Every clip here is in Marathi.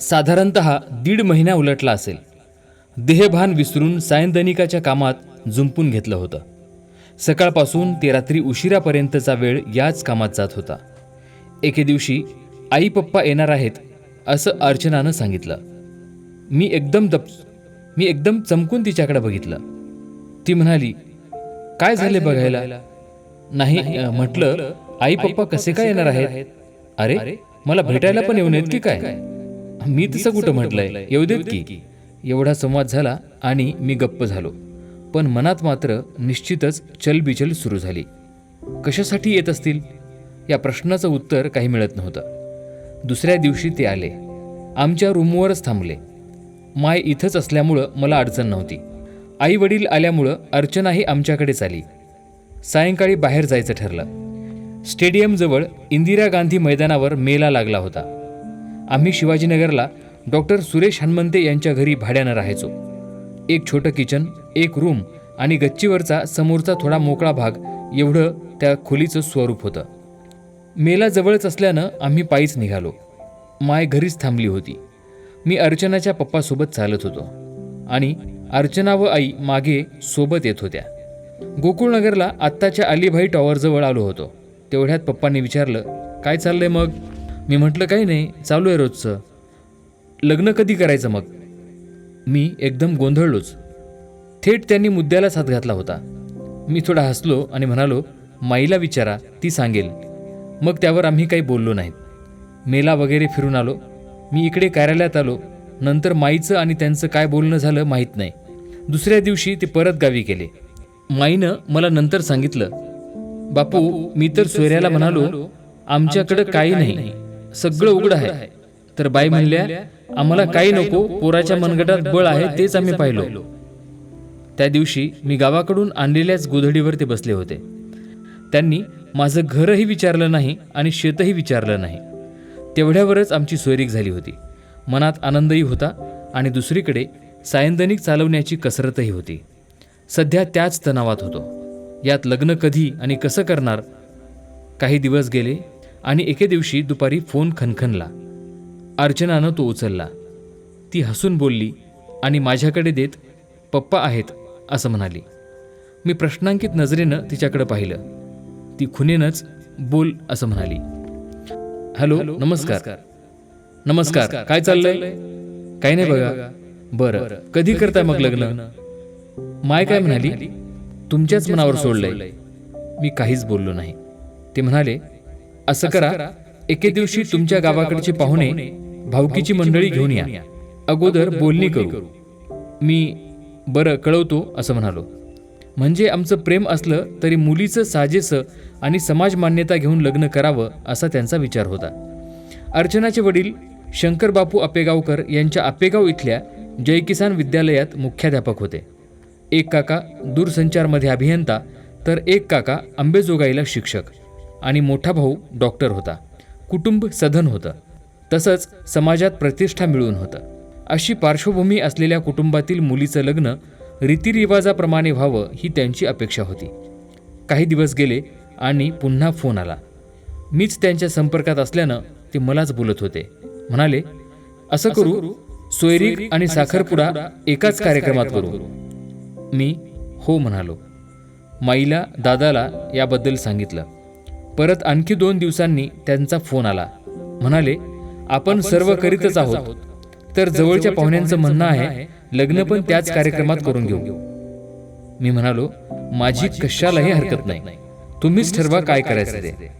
साधारणत दीड महिना उलटला असेल. देहभान विसरून सायंदनिकाच्या कामात जुंपून घेतलं होतं. सकाळपासून ते रात्री उशिरापर्यंतचा वेळ याच कामात जात होता. एके दिवशी आई पप्पा येणार आहेत असं अर्चनानं सांगितलं. मी एकदम दप मी एकदम चमकून तिच्याकडे बघितलं. ती म्हणाली काय झाले बघायला? नाही म्हटलं आई पप्पा कसे काय येणार आहेत? अरे मला भेटायला पण येऊ नयेत की काय? मी तसं कुठं म्हटलंय? येऊ देत की. एवढा संवाद झाला आणि मी गप्प झालो. पण मनात मात्र निश्चितच चलबिचल सुरू झाली. कशासाठी येत असतील? या प्रश्नाचं उत्तर काही मिळत नव्हतं. दुसऱ्या दिवशी ते आले. आमच्या रूमवरच थांबले. माय इथंच असल्यामुळं मला अडचण नव्हती. आई वडील आल्यामुळं अर्चनाही आमच्याकडेच आली. सायंकाळी बाहेर जायचं ठरलं. स्टेडियमजवळ इंदिरा गांधी मैदानावर मेला लागला होता. आम्ही शिवाजीनगरला डॉक्टर सुरेश हनुमंते यांच्या घरी भाड्यानं राहायचो. एक छोटं किचन एक रूम आणि गच्चीवरचा समोरचा थोडा मोकळा भाग एवढं त्या खोलीचं स्वरूप होतं. मेला जवळच असल्यानं आम्ही पायीच निघालो. माय घरीच थांबली होती. मी अर्चनाच्या पप्पासोबत चालत होतो आणि अर्चना व आई मागे सोबत येत होत्या. गोकुळनगरला आत्ताच्या अलीभाई टॉवरजवळ आलो होतो. तेवढ्यात पप्पांनी विचारलं काय चाललंय मग? मी म्हटलं काही नाही चालू आहे रोजचं. लग्न कधी करायचं मग? मी एकदम गोंधळलोच. थेट त्यांनी मुद्द्यालाच हात घातला होता. मी थोडा हसलो आणि म्हणालो माईला विचारा ती सांगेल. मग त्यावर आम्ही काही बोललो नाहीत. मेला वगैरे फिरून आलो. मी इकडे कार्यालयात आलो. नंतर माईचं आणि त्यांचं काय बोलणं झालं माहीत नाही. दुसऱ्या दिवशी ते परत गावी गेले. माईनं मला नंतर सांगितलं बापू मी तर सोयऱ्याला म्हणालो आमच्याकडं काही नाही. सगळं उघड आहे. तर बाई म्हणल्या आम्हाला काही नको पोराच्या मनगटात बळ आहे तेच आम्ही पाहिलो. त्या दिवशी मी गावाकडून आणलेल्याच गोधडीवर ते बसले होते. त्यांनी माझं घरही विचारलं नाही आणि शेतही विचारलं नाही. तेवढ्यावरच आमची सोयरीक झाली होती. मनात आनंदही होता आणि दुसरीकडे सायंदनिक चालवण्याची कसरतही होती. सध्या त्याच तणावात होतो. यात लग्न कधी आणि कसं करणार? काही दिवस गेले आणि एके दिवशी दुपारी फोन खनखनला. अर्चनानं तो उचलला. ती हसून बोलली आणि माझ्याकडे देत पप्पा आहेत असं म्हणाली. मी प्रश्नांकित नजरेनं तिच्याकडे पाहिलं. ती खुनेनच बोल असं म्हणाली. हॅलो नमस्कार. नमस्कार. काय चाललंय? काही नाही बघा. बरं. कधी करताय मग लग्न? माय काय म्हणाली? तुमच्याच मनावर सोडलंय. मी काहीच बोललो नाही. ते म्हणाले असं करा एके दिवशी तुमच्या गावाकडचे पाहुणे भाऊकीची मंडळी घेऊन या. अगोदर बोलणी करू. मी बरं कळवतो असं म्हणालो. म्हणजे आमचं प्रेम असलं तरी मुलीचं साजेसं आणि समाज मान्यता घेऊन लग्न करावं असा त्यांचा विचार होता. अर्चनाचे वडील शंकरबापू आपेगावकर यांच्या आपेगाव इथल्या जयकिसान विद्यालयात मुख्याध्यापक होते. एक काका दूरसंचारमध्ये अभियंता तर एक काका आंबेजोगाईला शिक्षक. आणि मोठा भाऊ डॉक्टर होता. कुटुंब सधन होतं. तसंच समाजात प्रतिष्ठा मिळून होतं. अशी पार्श्वभूमी असलेल्या कुटुंबातील मुलीचं लग्न रीतिरिवाजाप्रमाणे व्हावं ही त्यांची अपेक्षा होती. काही दिवस गेले आणि पुन्हा फोन आला. मीच त्यांच्या संपर्कात असल्यानं ते मलाच बोलत होते. म्हणाले असं करू सोयरीक आणि साखरपुडा एकाच कार्यक्रमात करू. मी हो म्हणालो. माईला दादाला याबद्दल सांगितलं. परत आणखी दोन दिवसांनी त्यांचा फोन आला. म्हणाले आपण सर्व करीतच आहोत. तर जवळच्या पाहुण्यांचं म्हणणं आहे लग्न पण त्याच कार्यक्रमात करून घेऊ. मी म्हणालो माझी कशालाही हरकत नाही. तुम्हीच ठरवा काय करायचं ते.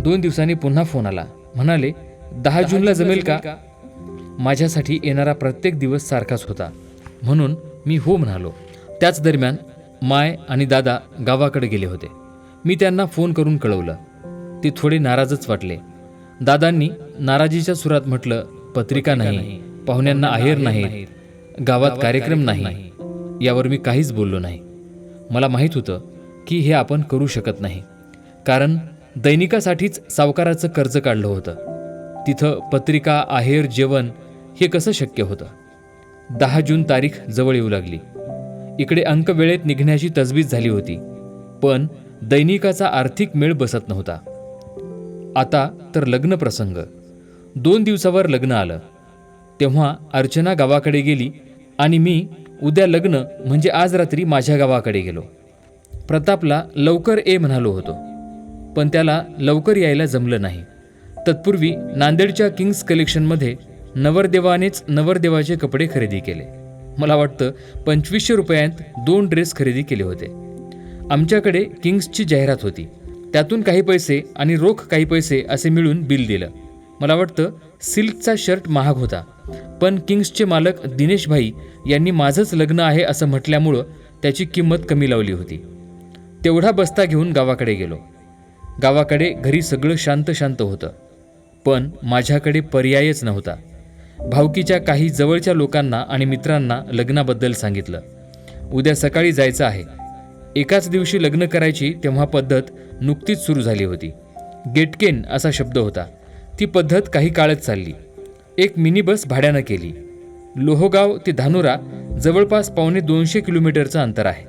दोन दिवसांनी पुन्हा फोन आला. म्हणाले दहा जूनला जमेल का? माझ्यासाठी येणारा प्रत्येक दिवस सारखाच होता. म्हणून मी हो म्हणालो. त्याच दरम्यान माय आणि दादा गावाकडे गेले होते. मी त्यांना फोन करून कळवलं. ते थोडे नाराजच वाटले. दादांनी नाराजीच्या सुरात म्हटलं पत्रिका नाही पाहुण्यांना आहेर नाही गावात कार्यक्रम नाही. यावर मी काहीच बोललो नाही. मला माहीत होतं की हे आपण करू शकत नाही. कारण दैनिकासाठीच सावकाराचं कर्ज काढलं होतं. तिथं पत्रिका आहेर जेवण हे कसं शक्य होतं? दहा जून तारीख जवळ येऊ लागली. इकडे अंक वेळेत निघण्याची तजवीज झाली होती. पण दैनिकाचा आर्थिक मेळ बसत नव्हता. आता तर लग्न प्रसंग. दोन दिवसावर लग्न आलं. तेव्हा अर्चना गावाकडे गेली आणि मी उद्या लग्न म्हणजे आज रात्री माझ्या गावाकडे गेलो. प्रतापला लवकर ए म्हणालो होतो. पण त्याला लवकर यायला जमलं नाही. तत्पूर्वी नांदेडच्या किंग्स कलेक्शनमध्ये नवरदेवानेच नवरदेवाचे कपडे खरेदी केले. मला वाटतं पंचवीसशे रुपयांत दोन ड्रेस खरेदी केले होते. आमच्याकडे किंग्सची जाहिरात होती. त्यातून काही पैसे आणि रोख काही पैसे असे मिळून बिल दिलं. मला वाटतं सिल्कचा शर्ट महाग होता. पण किंग्सचे मालक दिनेश भाई यांनी माझंच लग्न आहे असं म्हटल्यामुळं त्याची किंमत कमी लावली होती. तेवढा बस्ता घेऊन गावाकडे गेलो. गावाकडे घरी सगळं शांत शांत होतं. पण माझ्याकडे पर्यायच नव्हता. भावकीच्या काही जवळच्या लोकांना आणि मित्रांना लग्नाबद्दल सांगितलं. उद्या सकाळी जायचं आहे. एकाच दिवशी लग्न करायची तेव्हा पद्धत नुकतीच सुरू झाली होती. गेटकेन असा शब्द होता. ती पद्धत काही काळच चालली. एक मिनी बस भाड्यानं केली. लोहगाव ते धानुरा जवळपास पावणे दोनशे किलोमीटरचं अंतर आहे.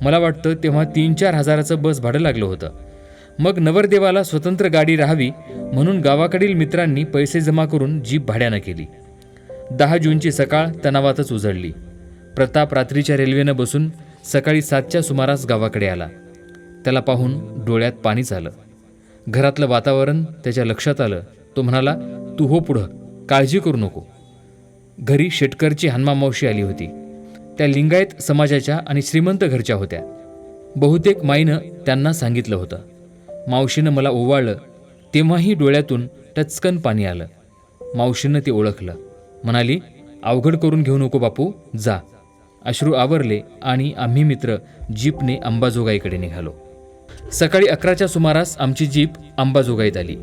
मला वाटतं तेव्हा तीन चार हजाराचं बस भाडं लागलं होतं. मग नवरदेवाला स्वतंत्र गाडी राहावी म्हणून गावाकडील मित्रांनी पैसे जमा करून जीप भाड्यानं केली. दहा जूनची सकाळ तणावातच उजळली. प्रताप रात्रीच्या रेल्वेनं बसून सकाळी सातच्या सुमारास गावाकडे आला. त्याला पाहून डोळ्यात पाणी झालं. घरातलं वातावरण त्याच्या लक्षात आलं. तो म्हणाला तू हो पुढं. काळजी करू नको. घरी शेटकरची हनुमा मावशी आली होती. त्या लिंगायत समाजाच्या आणि श्रीमंत घरच्या होत्या. बहुतेक माईनं त्यांना सांगितलं होतं. मावशीनं मला ओवाळलं. तेव्हाही डोळ्यातून टचकन पाणी आलं. मावशीनं ते ओळखलं. म्हणाली अवघड करून घेऊ नको बापू. जा. अश्रू आवरले आणि आम्ही मित्र जीपने अंबाजोगाईकडे निघालो. सकाळी अकराच्या सुमारास आमची जीप अंबाजोगाईत आली.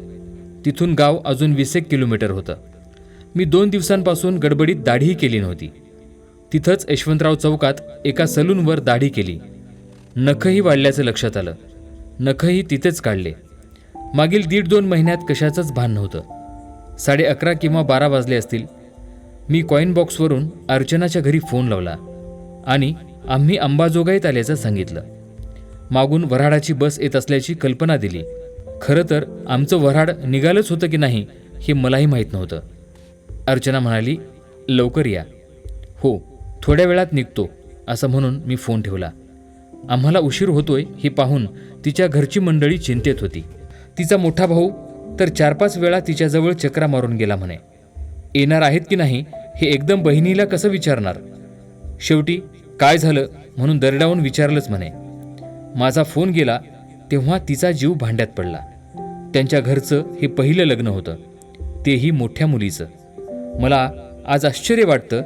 तिथून गाव अजून वीस एक किलोमीटर होतं. मी दोन दिवसांपासून गडबडीत दाढीही केली नव्हती. तिथंच यशवंतराव चौकात एका सलूनवर दाढी केली. नखही वाढल्याचं लक्षात आलं. नखही तिथेच काढले. मागील दीड दोन महिन्यात कशाचंच भान नव्हतं. साडे अकरा किंवा बारा वाजले असतील. मी कॉईन बॉक्सवरून अर्चनाच्या घरी फोन लावला. आणि आम्ही अंबाजोगाईत आल्याचं सांगितलं. मागून वऱ्हाडाची बस येत असल्याची कल्पना दिली. खरं तर आमचं वऱ्हाड निघालंच होतं की नाही हे मलाही माहीत नव्हतं. अर्चना म्हणाली लवकर या. हो थोड्या वेळात निघतो असं म्हणून मी फोन ठेवला. आम्हाला उशीर होतोय हे पाहून तिच्या घरची मंडळी चिंतेत होती. तिचा मोठा भाऊ तर चार पाच वेळा तिच्याजवळ चक्रा मारून गेला म्हणे. येणार आहेत की नाही हे एकदम बहिणीला कसं विचारणार? शेवटी काय झालं म्हणून दरडावून विचारलंच म्हणे. माझा फोन गेला तेव्हा तिचा जीव भांड्यात पडला. त्यांच्या घरचं हे पहिलं लग्न होतं. तेही मोठ्या मुलीचं. मला आज आश्चर्य वाटतं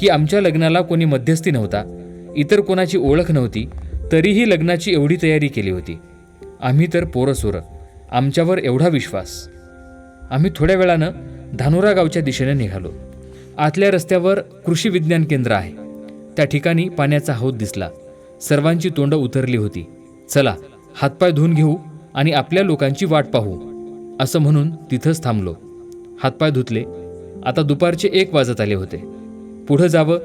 की आमच्या लग्नाला कोणी मध्यस्थी नव्हता. इतर कोणाची ओळख नव्हती तरीही लग्नाची एवढी तयारी केली होती. आम्ही तर पोरसोरं. आमच्यावर एवढा विश्वास. आम्ही थोड्या वेळानं धानोरा गावच्या दिशेने निघालो. आतल्या रस्त्यावर कृषी विज्ञान केंद्र आहे. त्या ठिकाणी पाण्याचा हौद दिसला. सर्वांची तोंडं उतरली होती. चला हातपाय धुवून घेऊ आणि आपल्या लोकांची वाट पाहू. असं म्हणून तिथंच थांबलो. हातपाय धुतले. आता दुपारचे एक वाजत आले होते. पुढं जावं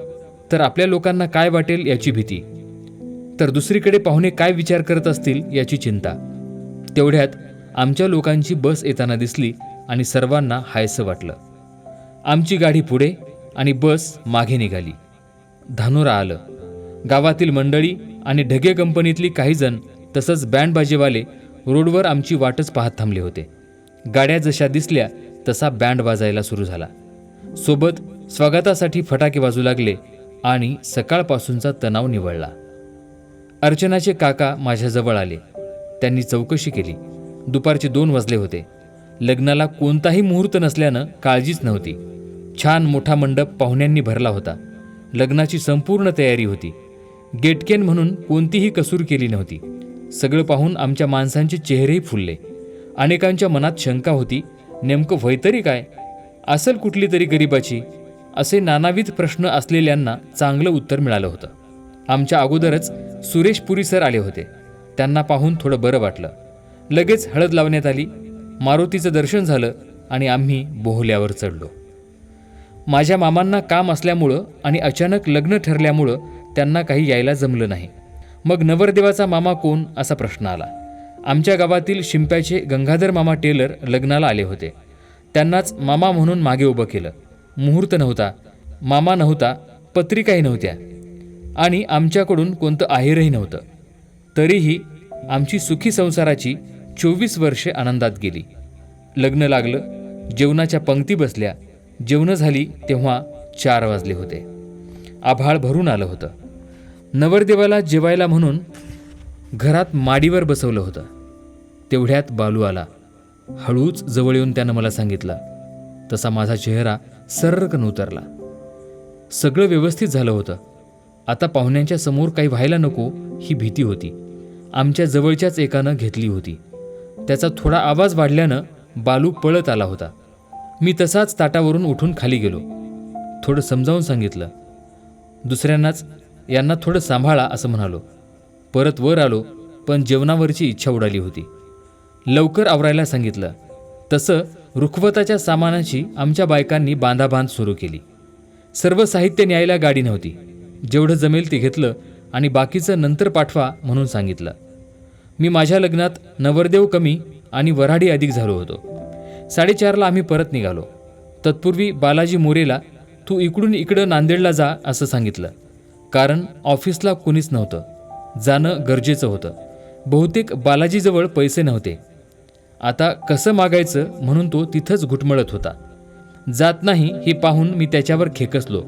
तर आपल्या लोकांना काय वाटेल याची भीती. तर दुसरीकडे पाहुणे काय विचार करत असतील याची चिंता. तेवढ्यात आमच्या लोकांची बस येताना दिसली आणि सर्वांना हायसं वाटलं. आमची गाडी पुढे आणि बस मागे निघाली. धानोरा आलं. गावातील मंडळी आणि ढगे कंपनीतली काही जण तसंच बँडबाजेवाले रोडवर आमची वाटच पाहत थांबले होते. गाड्या जशा दिसल्या तसा बँड वाजायला सुरू झाला. सोबत स्वागतासाठी फटाके वाजू लागले आणि सकाळपासूनचा तणाव निवळला. अर्चनाचे काका माझ्याजवळ आले. त्यांनी चौकशी केली. दुपारचे दोन वाजले होते. लग्नाला कोणताही मुहूर्त नसल्यानं काळजीच नव्हती. छान मोठा मंडप पाहुण्यांनी भरला होता. लग्नाची संपूर्ण तयारी होती. गेटकेन म्हणून कोणतीही कसूर केली नव्हती. सगळं पाहून आमच्या माणसांचे चेहरेही फुलले. अनेकांच्या मनात शंका होती नेमकं वय तरी काय? असेल कुठली तरी गरिबाची? असे नानाविध प्रश्न असलेल्यांना चांगलं उत्तर मिळालं होतं. आमच्या अगोदरच सुरेश पुरी सर आले होते. त्यांना पाहून थोडं बरं वाटलं. लगेच हळद लावण्यात आली. मारुतीचं दर्शन झालं आणि आम्ही बोहल्यावर चढलो. माझ्या मामांना काम असल्यामुळं आणि अचानक लग्न ठरल्यामुळं त्यांना काही यायला जमलं नाही. मग नवरदेवाचा मामा कोण? असा प्रश्न आला. आमच्या गावातील शिंप्याचे गंगाधर मामा टेलर लग्नाला आले होते. त्यांनाच मामा म्हणून मागे उभं केलं. मुहूर्त नव्हता. मामा नव्हता पत्रिकाही नव्हत्या. आणि आमच्याकडून कोणतं आहेरही नव्हतं. तरीही आमची सुखी संसाराची चोवीस वर्षे आनंदात गेली. लग्न लागलं जेवणाच्या पंक्ती बसल्या जेवणं झाली तेव्हा चार वाजले होते. आभाळ भरून आलं होतं. नवरदेवाला जेवायला म्हणून घरात माडीवर बसवलं होतं. तेवढ्यात बालू आला. हळूच जवळ येऊन त्यानं मला सांगितलं. तसा माझा चेहरा सर्रकन उतरला सगळं व्यवस्थित झालं होतं. आता पाहुण्यांच्या समोर काही व्हायला नको ही भीती होती. आमच्या जवळच्याच एकानं घेतली होती. त्याचा थोडा आवाज वाढल्यानं बालू पळत आला होता. मी तसाच ताटावरून उठून खाली गेलो. थोडं समजावून सांगितलं. दुसऱ्यांनाच यांना थोडं सांभाळा असं म्हणालो. परत वर आलो पण जेवणावरची इच्छा उडाली होती. लवकर आवरायला सांगितलं. तसं रुखवताच्या सामानाची आमच्या बायकांनी बांधाबांध सुरू केली. सर्व साहित्य न्यायला गाडी नव्हती. जेवढं जमेल ते घेतलं आणि बाकीचं नंतर पाठवा म्हणून सांगितलं. मी माझ्या लग्नात नवरदेव कमी आणि वऱ्हाडी अधिक झालो होतो. साडेचारला आम्ही परत निघालो. तत्पूर्वी बालाजी मोरेला तू इकडून इकडं नांदेडला जा असं सांगितलं. कारण ऑफिसला कुणीच नव्हतं. जाणं गरजेचं होतं. बहुतेक बालाजीजवळ पैसे नव्हते. आता कसं मागायचं म्हणून तो तिथंच घुटमळत होता. जात नाही हे पाहून मी त्याच्यावर खेकसलो.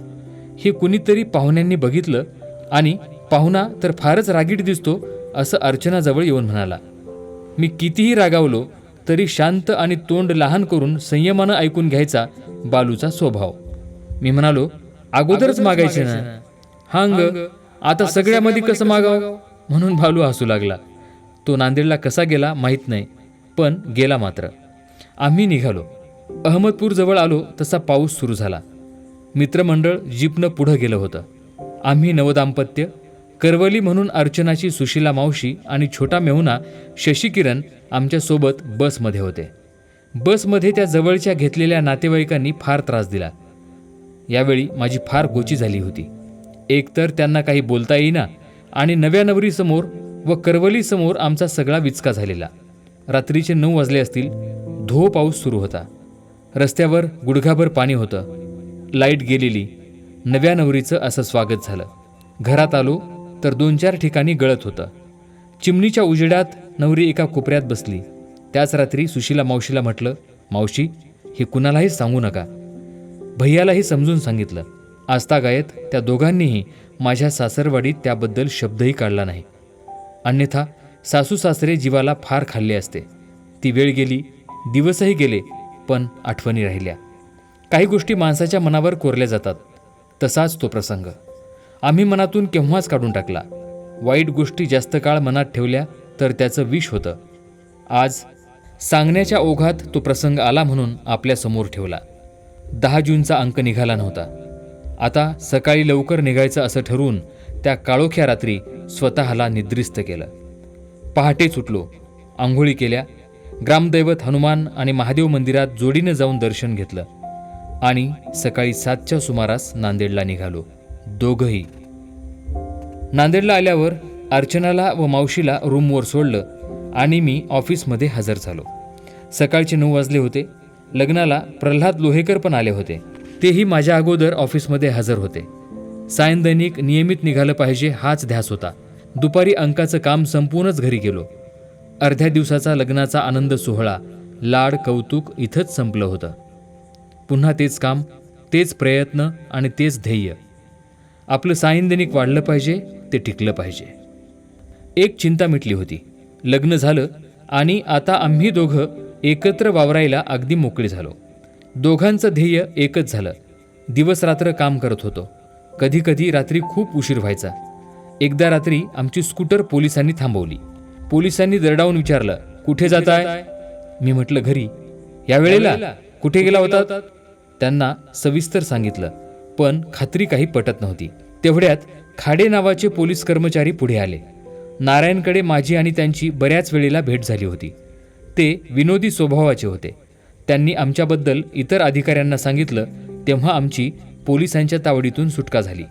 हे कुणीतरी पाहुण्यांनी बघितलं आणि पाहुणा तर फारच रागीट दिसतो असं अर्चनाजवळ येऊन म्हणाला. मी कितीही रागावलो तरी शांत आणि तोंड लहान करून संयमानं ऐकून घ्यायचा बालूचा स्वभाव. मी म्हणालो अगोदरच मागायचे ना. हांग आता सगळ्यामध्ये कसं मागावं? म्हणून बालू हसू लागला. तो नांदेडला कसा गेला माहीत नाही पण गेला मात्र. आम्ही निघालो. अहमदपूर जवळ आलो तसा पाऊस सुरू झाला. मित्रमंडळ जीपनं पुढं गेलं होतं. आम्ही नवदाम्पत्य करवली म्हणून अर्चनाची सुशीला मावशी आणि छोटा मेहुना शशिकिरण आमच्यासोबत बसमध्ये होते. बसमध्ये त्या जवळच्या घेतलेल्या नातेवाईकांनी फार त्रास दिला. यावेळी माझी फार गोची झाली होती. एकतर त्यांना काही बोलता येईना आणि नव्या नवरीसमोर व करवलीसमोर आमचा सगळा विचका झालेला. रात्रीचे नऊ वाजले असतील धो पाऊस सुरू होता. रस्त्यावर गुडघाभर पाणी होतं. लाइट गेलेली. नव्या नवरीचं असं स्वागत झालं. घरात आलो तर दोन चार ठिकाणी गळत होतं. चिमणीच्या उजेडात नवरी एका कोपऱ्यात बसली. त्याच रात्री सुशीला मावशीला म्हटलं मावशी हे कुणालाही सांगू नका. भैयालाही समजून सांगितलं. आजतागायत त्या दोघांनीही माझ्या सासरवाडीत त्याबद्दल शब्दही काढला नाही. अन्यथा सासू सासरे जीवाला फार खाल्ले असते. ती वेळ गेली दिवसही गेले पण आठवणी राहिल्या. काही गोष्टी माणसाच्या मनावर कोरल्या जातात. तसाच तो प्रसंग. आम्ही मनातून केव्हाच काढून टाकला. वाईट गोष्टी जास्त काळ मनात ठेवल्या तर त्याचं विष होतं. आज सांगण्याच्या ओघात तो प्रसंग आला म्हणून आपल्यासमोर ठेवला. दहा जूनचा अंक निघाला नव्हता. आता सकाळी लवकर निघायचं असं ठरवून त्या काळोख्या रात्री स्वतःला निद्रिस्त केलं. पहाटे सुटलो. आंघोळी केल्या. ग्रामदैवत हनुमान आणि महादेव मंदिरात जोडीनं जाऊन दर्शन घेतलं. आणि सकाळी सातच्या सुमारास नांदेडला निघालो. दोघंही. नांदेडला आल्यावर अर्चनाला व मावशीला रूमवर सोडलं आणि मी ऑफिसमध्ये हजर झालो. सकाळचे नऊ वाजले होते. लग्नाला प्रल्हाद लोहेकर पण आले होते. तेही माझ्या अगोदर ऑफिसमध्ये हजर होते. सायन दैनिक नियमित निघालं पाहिजे हाच ध्यास होता. दुपारी अंकाचं काम संपूर्णच घरी गेलो. अर्ध्या दिवसाचा लग्नाचा आनंद सोहळा लाड कौतुक इथंच संपलं होतं. पुन्हा तेच काम तेच प्रयत्न आणि तेच ध्येय. आपलं सायन दैनिक वाढलं पाहिजे ते टिकलं पाहिजे. एक चिंता मिटली होती. लग्न झालं आणि आता आम्ही दोघं एकत्र वावरायला अगदी मोकळे झालो. दोघांचं ध्येय एकच झालं. दिवस रात्र काम करत होतो. कधी कधी रात्री खूप उशीर व्हायचा. एकदा रात्री आमची स्कूटर पोलिसांनी थांबवली. पोलिसांनी दरडावून विचारलं कुठे जाताय? मी म्हटलं घरी. या वेळेला कुठे गेला होता त्यांना सविस्तर सांगितलं पण खात्री काही पटत नव्हती. तेवढ्यात खाडे नावाचे पोलीस कर्मचारी पुढे आले. नारायणकडे माझी आणि त्यांची बऱ्याच वेळेला भेट झाली होती. ते विनोदी स्वभावाचे होते. त्यांनी आमच्याबद्दल इतर अधिकाऱ्यांना सांगितलं तेव्हा आमची पोलिसांच्या तावडीतून सुटका झाली.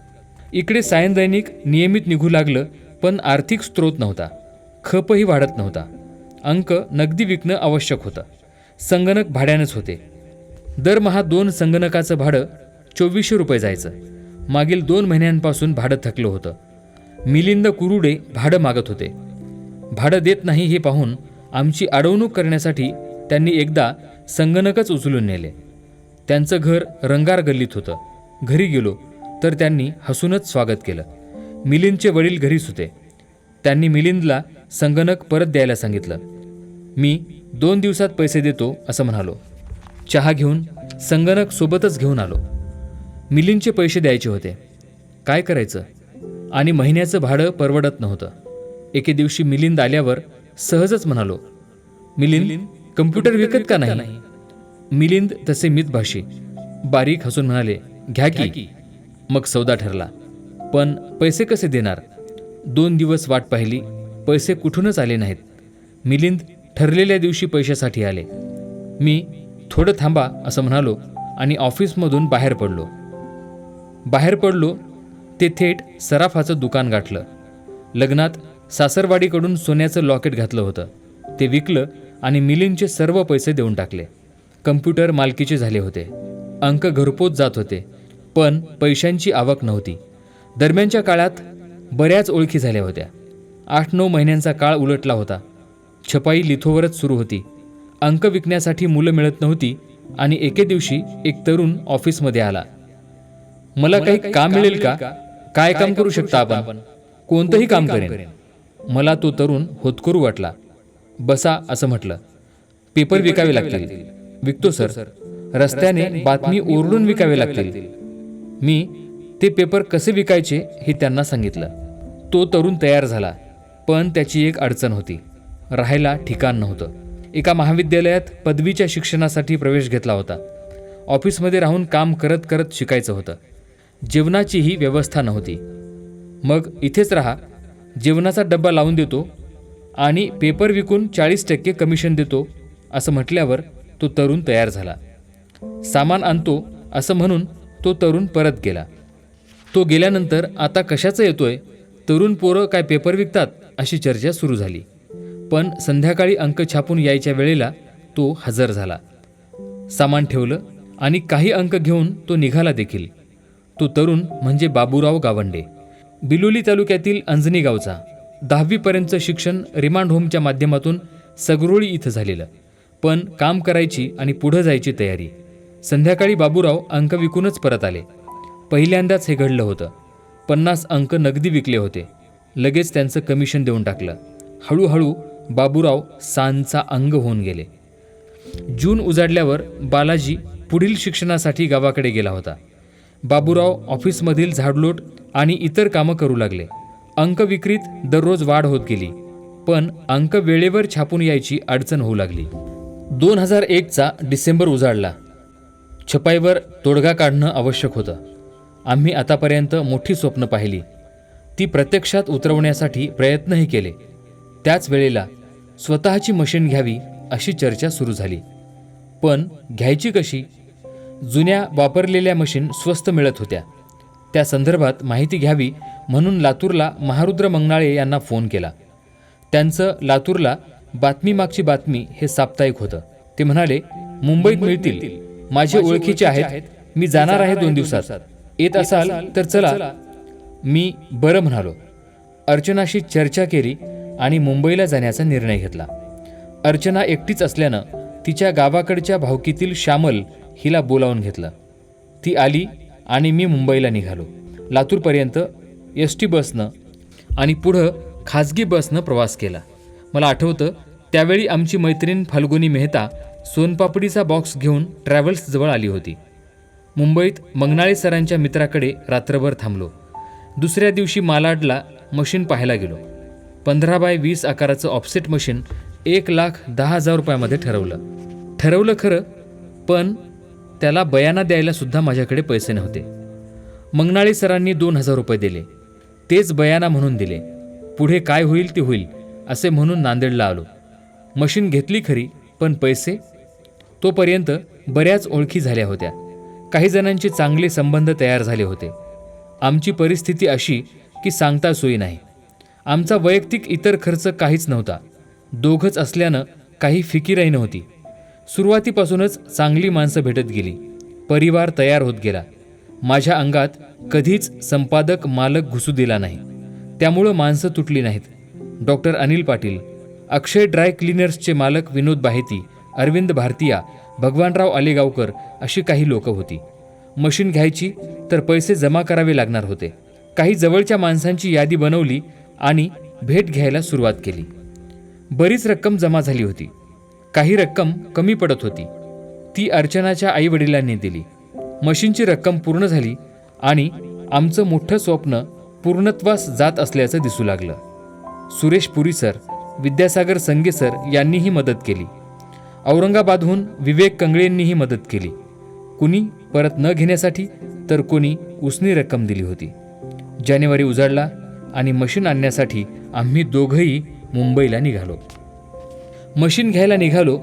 इकडे सायन दैनिक नियमित निघू लागलं पण आर्थिक स्रोत नव्हता. खपही वाढत नव्हता. अंक नगदी विकणं आवश्यक होतं. संगणक भाड्यानंच होते. दरमहा दोन संगणकाचं भाडं चोवीसशे रुपये जायचं. मागील दोन महिन्यांपासून भाडं थकलं होतं. मिलिंद कुरुडे भाडं मागत होते. भाडं देत नाही हे पाहून आमची अडवणूक करण्यासाठी त्यांनी एकदा संगणकच उचलून नेले. त्यांचं घर रंगार गल्लीत होतं. घरी गेलो तर त्यांनी हसूनच स्वागत केलं. मिलिंदचे वडील घरीच होते. त्यांनी मिलिंदला संगणक परत द्यायला सांगितलं. मी दोन दिवसात पैसे देतो असं म्हणालो. चहा घेऊन संगणक सोबतच घेऊन आलो. मिलिंदचे पैसे द्यायचे होते. काय करायचं? आणि महिन्याचं भाडं परवडत नव्हतं. एके दिवशी मिलिंद आल्यावर सहजच म्हणालो मिलिंद कम्प्युटर विकत का नाही? मिलिंद तसे मितभाषी बारीक हसून म्हणाले घ्या की. मग सौदा ठरला. पण पैसे कसे देणार? दोन दिवस वाट पाहिली पैसे कुठूनच आले नाहीत. मिलिंद ठरलेल्या दिवशी पैशासाठी आले. मी थोडं थांबा असं म्हणालो आणि ऑफिसमधून बाहेर पडलो. बाहेर पडलो ते थेट सराफाचं दुकान गाठलं. लग्नात सासरवाडीकडून सोन्याचं लॉकेट घातलं होतं. ते विकलं आणि मिलिंदचे सर्व पैसे देऊन टाकले. कम्प्युटर मालकीचे झाले होते. अंक घरपोच जात होते पण पैशांची आवक नव्हती. दरम्यानच्या काळात बऱ्याच ओळखी झाल्या होत्या. आठ नऊ महिन्यांचा काळ उलटला होता. छपाई लिथोवरच सुरू होती. अंक विकण्यासाठी मुलं मिळत नव्हती आणि एके दिवशी एक तरुण ऑफिसमध्ये आला. मला काही काम मिळेल का? काय काम करू शकता आपण? कोणतंही काम करेन. मला तो तरुण होतकरू वाटला. बसा असं म्हटलं. पेपर विकावे लागतील. विकतो सर. रस्त्याने बातमी ओरडून विकावे लागतील. मी ते पेपर कसे विकायचे हे त्यांना सांगितलं. तो तरुण तयार झाला पण त्याची एक अडचण होती. राहायला ठिकाण नव्हतं. एका महाविद्यालयात पदवीच्या शिक्षणासाठी प्रवेश घेतला होता. ऑफिसमध्ये राहून काम करत करत शिकायचं होतं. जेवणाचीही व्यवस्था नव्हती. मग इथेच राहा. जेवणाचा डब्बा लावून देतो आणि पेपर विकून चाळीस टक्के कमिशन देतो असं म्हटल्यावर तो तरुण तयार झाला. सामान आणतो असं म्हणून तो तरुण परत गेला. तो गेल्यानंतर आता कशाचं येतोय? तरुण पोरं काय पेपर विकतात अशी चर्चा सुरू झाली. पण संध्याकाळी अंक छापून यायच्या वेळेला तो हजर झाला. सामान ठेवलं आणि काही अंक घेऊन तो निघाला देखील. तो तरुण म्हणजे बाबूराव गावंडे. बिलोली तालुक्यातील अंजनी गावचा. दहावीपर्यंतचं शिक्षण रिमांड होमच्या माध्यमातून सगरोळी इथं झालेलं. पण काम करायची आणि पुढं जायची तयारी. संध्याकाळी बाबूराव अंक विकूनच परत आले. पहिल्यांदाच हे घडलं होतं. पन्नास अंक नगदी विकले होते. लगेच त्यांचं कमिशन देऊन टाकलं. हळूहळू बाबूराव सांचा अंग होऊन गेले. जून उजाडल्यावर बालाजी पुढील शिक्षणासाठी गावाकडे गेला होता. बाबूराव ऑफिसमधील झाडलोट आणि इतर कामं करू लागले. अंक विक्रीत दररोज वाढ होत गेली पण अंक वेळेवर छापून यायची अडचण होऊ लागली. दोन हजार एकचा डिसेंबर उजाडला. छपाईवर तोडगा काढणं आवश्यक होतं. आम्ही आतापर्यंत मोठी स्वप्न पाहिली. ती प्रत्यक्षात उतरवण्यासाठी प्रयत्नही केले. त्याच वेळेला स्वतःची मशीन घ्यावी अशी चर्चा सुरू झाली. पण घ्यायची कशी? जुन्या वापरलेल्या मशीन स्वस्त मिळत होत्या. त्या संदर्भात माहिती घ्यावी म्हणून लातूरला महारुद्र मंगनाळे यांना फोन केला. त्यांचं लातूरला बातमी मागची बातमी हे साप्ताहिक होतं. ते म्हणाले मुंबईत मिळतील. माझे ओळखीचे आहेत. मी जाणार आहे दोन दिवसात. येत असाल तर चला. मी बरं म्हणालो. अर्चनाशी चर्चा केली आणि मुंबईला जाण्याचा निर्णय घेतला. अर्चना एकटीच असल्यानं तिच्या गावाकडच्या भावकीतील श्यामल हिला बोलावून घेतलं. ती आली आणि मी मुंबईला निघालो. लातूरपर्यंत एस टी बसनं आणि पुढं खाजगी बसनं प्रवास केला. मला आठवतं त्यावेळी आमची मैत्रीण फाल्गुनी मेहता सोनपापडीचा बॉक्स घेऊन ट्रॅव्हल्सजवळ आली होती. मुंबईत मंगनाळे सरांच्या मित्राकडे रात्रभर थांबलो. दुसऱ्या दिवशी मालाडला मशीन पाहायला गेलो. पंधरा बाय वीस आकाराचं ऑफसेट मशीन एक लाख दहा हजार रुपयामध्ये ठरवलं. ठरवलं खरं पण त्याला बयाना द्यायला सुद्धा माझ्याकडे पैसे नव्हते. मंगनाळे सरांनी दोन हजार रुपये दिले. तेच बयाना म्हणून दिले. पुढे काय होईल ते होईल असे म्हणून नांदेडला आलो. मशीन घेतली खरी पण पैसे? तोपर्यंत बऱ्याच ओळखी झाल्या होत्या. काही जणांचे चांगले संबंध तयार झाले होते. आमची परिस्थिती अशी की सांगता सोयी नाही. आमचा वैयक्तिक इतर खर्च काहीच नव्हता. दोघंच असल्यानं काही फिकीरही नव्हती. सुरुवातीपासूनच चांगली माणसं भेटत गेली. परिवार तयार होत गेला. माझ्या अंगात कधीच संपादक मालक घुसू दिला नाही. त्यामुळं माणसं तुटली नाहीत. डॉक्टर अनिल पाटील अक्षय ड्राय क्लिनर्सचे मालक विनोद बाहेती अरविंद भारतीया भगवानराव आलेगावकर अशी काही लोकं होती. मशीन घ्यायची तर पैसे जमा करावे लागणार होते. काही जवळच्या माणसांची यादी बनवली आणि भेट घ्यायला सुरुवात केली. बरीच रक्कम जमा झाली होती. काही रक्कम कमी पडत होती. ती अर्चनाच्या आईवडिलांनी दिली. मशीनची रक्कम पूर्ण झाली आणि आमचं मोठं स्वप्न पूर्णत्वास जात असल्याचं दिसू लागलं. सुरेश पुरी सर विद्यासागर संगे सर यांनीही मदत केली. औरंगाबादहून विवेक कंगळेंनीही मदत केली. कुणी परत न घेण्यासाठी तर कोणी उसनी रक्कम दिली होती. जानेवारी उजाडला आणि मशीन आणण्यासाठी आम्ही दोघंही मुंबईला निघालो. मशीन घ्यायला निघालो.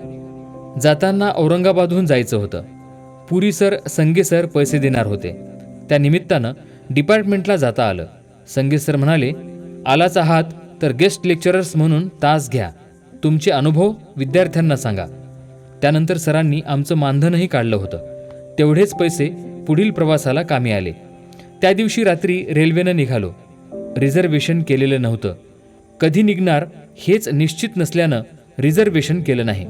जाताना औरंगाबादहून जायचं होतं. पुरी सर संगे सर पैसे देणार होते. त्या निमित्तानं डिपार्टमेंटला जाता आलं. संगे सर म्हणाले आलाच आहात तर गेस्ट लेक्चरर्स म्हणून तास घ्या. तुमचे अनुभव विद्यार्थ्यांना सांगा. त्यानंतर सरांनी आमचं मानधनही काढलं होतं. तेवढेच पैसे पुढील प्रवासाला कामी आले. त्या दिवशी रात्री रेल्वेनं निघालो. रिझर्वेशन केलेलं नव्हतं. कधी निघणार हेच निश्चित नसल्यानं रिझर्वेशन केलं नाही.